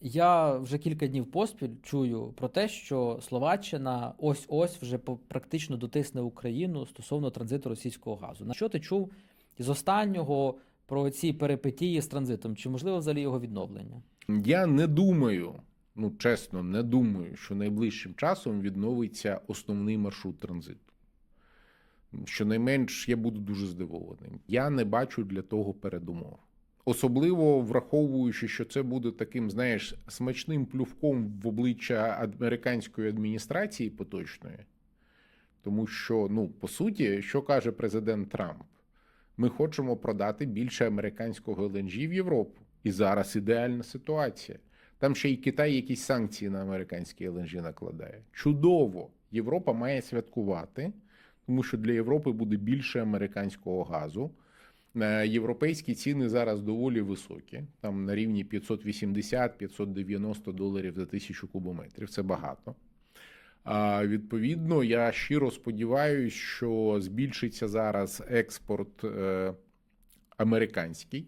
я вже кілька днів поспіль чую про те, що Словаччина ось-ось вже практично дотисне Україну стосовно транзиту російського газу. На що ти чув з останнього про ці перипетії з транзитом? Чи можливо взагалі його відновлення? Я не думаю, ну чесно, не думаю, що найближчим часом відновиться основний маршрут транзиту. Щонайменш я буду дуже здивований. Я не бачу для того передумов. Особливо враховуючи, що це буде таким, знаєш, смачним плювком в обличчя американської адміністрації поточної. Тому що, ну, по суті, що каже президент Трамп? Ми хочемо продати більше американського ЛНЖ в Європу. І зараз ідеальна ситуація. Там ще й Китай якісь санкції на американський ЛНЖ накладає. Чудово! Європа має святкувати, тому що для Європи буде більше американського газу. Е, Європейські ціни зараз доволі високі, там на рівні 580-590 доларів за тисячу кубометрів. Це багато. А відповідно, я щиро сподіваюся, що збільшиться зараз експорт е, американський